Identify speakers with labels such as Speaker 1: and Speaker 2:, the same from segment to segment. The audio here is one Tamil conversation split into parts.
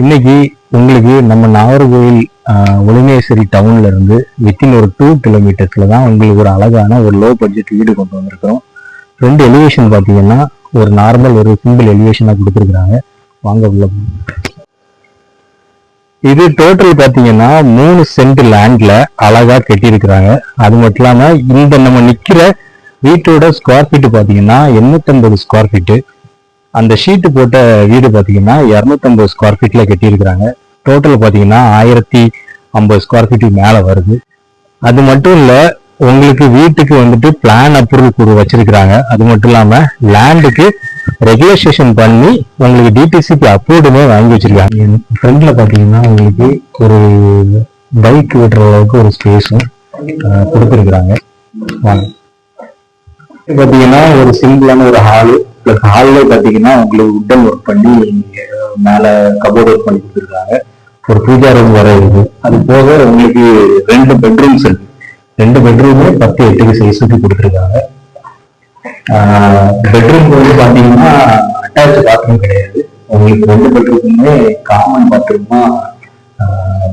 Speaker 1: இன்னைக்கு உங்களுக்கு நம்ம நாகர்கோவில் ஆஹ், டவுன்ல இருந்து வித்தின் ஒரு டூ கிலோமீட்டர்ஸ்ல தான் உங்களுக்கு ஒரு அழகான ஒரு லோ பட்ஜெட் வீடு கொண்டு வந்திருக்கிறோம். ரெண்டு எலிவேஷன் பார்த்தீங்கன்னா ஒரு நார்மல் ஒரு சிம்பிள் எலிவேஷனாக கொடுத்துருக்குறாங்க. வாங்க உள்ள இது டோட்டல் பார்த்தீங்கன்னா மூணு சென்ட் லேண்ட்ல அழகா கட்டியிருக்கிறாங்க. அது மட்டும் இல்லாம இந்த நம்ம நிக்கிற வீட்டோட ஸ்கொயர் ஃபீட் பார்த்தீங்கன்னா எண்ணூத்தம்பது ஸ்கொயர் ஃபீட்டு அந்த ஷீட்டு போட்ட வீடு பார்த்தீங்கன்னா இரநூத்தம்பது ஸ்கொயர் ஃபீட்டில் கட்டியிருக்கிறாங்க. டோட்டல் பார்த்தீங்கன்னா ஆயிரத்தி ஐம்பது ஸ்கொயர் ஃபீட்டுக்கு மேலே வருது. அது மட்டும் இல்லை உங்களுக்கு வீட்டுக்கு வந்துட்டு பிளான் அப்ரூவல் கூட வச்சிருக்கிறாங்க. அது மட்டும் இல்லாமல் லேண்டுக்கு ரெகுலேஷேஷன் பண்ணி உங்களுக்கு டிடிசிபி அப்ரூவ்டுமே வாங்கி வச்சிருக்காங்க. ஃப்ரண்ட்ல பார்த்தீங்கன்னா உங்களுக்கு ஒரு பைக் விடுற அளவுக்கு ஒரு ஸ்பேஸும் கொடுத்துருக்குறாங்க. வாங்க. ஒரு சிம்பிளான ஒரு ஹாலு பிளஸ் ஹால்ல பாத்தீங்கன்னா உங்களுக்கு உட்டன் ஒர்க் பண்ணி மேல கபோர்ட் ஒர்க் பண்ணி கொடுத்துருக்காங்க. ஒரு பூஜா ரூம் வர இருக்கு அது போக உங்களுக்கு ரெண்டு பெட்ரூம்ஸ் இருக்கு ரெண்டு பெட்ரூமே பத்து எட்டுக்கு சைஸுக்கு கொடுத்துருக்காங்க. பெட்ரூம் வந்து பாத்தீங்கன்னா அட்டாச் பாத்ரூம் கிடையாது. உங்களுக்கு ரெண்டு பெட்ரூமுமே காமன் பாத்ரூமா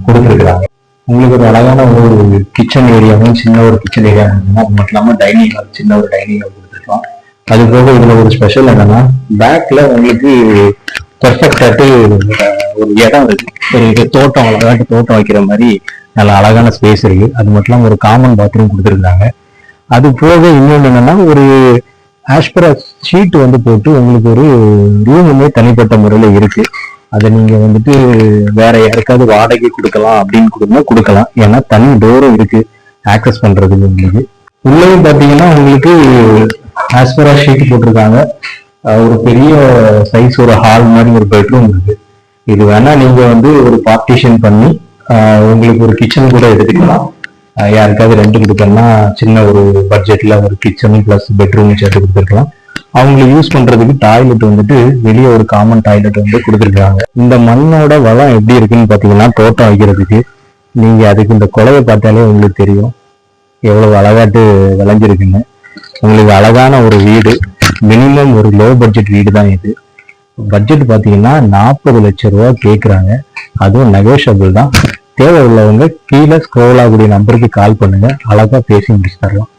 Speaker 1: கொடுத்துருக்காங்க. உங்களுக்கு ஒரு அழகான ஒரு கிச்சன் ஏரியாவும் சின்ன ஒரு கிச்சன் ஏரியா மட்டும் இல்லாம டைனிங் ஹால் சின்ன ஒரு டைனிங் ஹால் கொடுத்துருக்கோம். அது போக இதுல ஒரு ஸ்பெஷல் என்னன்னா பேக்ல உங்களுக்கு பெர்ஃபெக்டாட்டு ஒரு இடம் இருக்கு. ஒரு தோட்டம் அழகாட்டு தோட்டம் வைக்கிற மாதிரி நல்ல அழகான ஸ்பேஸ் இருக்கு. அது மட்டும் இல்லாம ஒரு காமன் பாத்ரூம் கொடுத்துருந்தாங்க. அது போக இன்னொன்று என்னன்னா ஒரு ஆஷ்பரா ஷீட் வந்து போட்டு உங்களுக்கு ஒரு ரூமுமே தனிப்பட்ட முறையில் இருக்கு. அதை நீங்க வந்துட்டு வேற யாருக்காவது வாடகை கொடுக்கலாம் அப்படின்னு கொடுக்கணும் கொடுக்கலாம். ஏன்னா தனி டோரும் இருக்கு. ஆக்சஸ் பண்றதுக்கு உங்களுக்கு. உள்ளேயும் பார்த்தீங்கன்னா உங்களுக்கு ஆஸ்பரா ஷீட் போட்டிருக்காங்க ஒரு பெரிய சைஸ் ஒரு ஹால் மாதிரி ஒரு பெட்ரூம் இருக்கு. இது வேணா நீங்க வந்து ஒரு பார்ட்டிஷன் பண்ணி உங்களுக்கு ஒரு கிச்சன் கூட எடுத்துக்கலாம். யாருக்காவது ரெண்ட் கொடுத்தோம்னா சின்ன ஒரு பட்ஜெட்ல ஒரு கிச்சன் பிளஸ் பெட்ரூம் சேர்த்து கொடுத்துருக்கலாம். அவங்களுக்கு யூஸ் பண்றதுக்கு டாய்லெட் வந்துட்டு வெளியே ஒரு காமன் டாய்லெட் வந்து கொடுத்துருக்காங்க. இந்த மண்ணோட வளம் எப்படி இருக்குன்னு பாத்தீங்கன்னா தோட்டம் வைக்கிறதுக்கு. நீங்க அதுக்கு இந்த குலையை பார்த்தாலே உங்களுக்கு தெரியும். எவ்வளவு அழகாட்டு விளைஞ்சிருக்குன்னு. உங்களுக்கு அழகான ஒரு வீடு மினிமம் ஒரு லோ பட்ஜெட் வீடு தான் இது. பட்ஜெட் பார்த்தீங்கன்னா நாற்பது லட்சம் ரூபா கேட்குறாங்க அதுவும் நெகோஷியபிள் தான். தேவை உள்ளவங்க கீழே ஸ்க்ரோல் ஆகக்கூடிய நம்பருக்கு கால் பண்ணுங்க. அழகா பேசி முடிச்சு தரலாம்.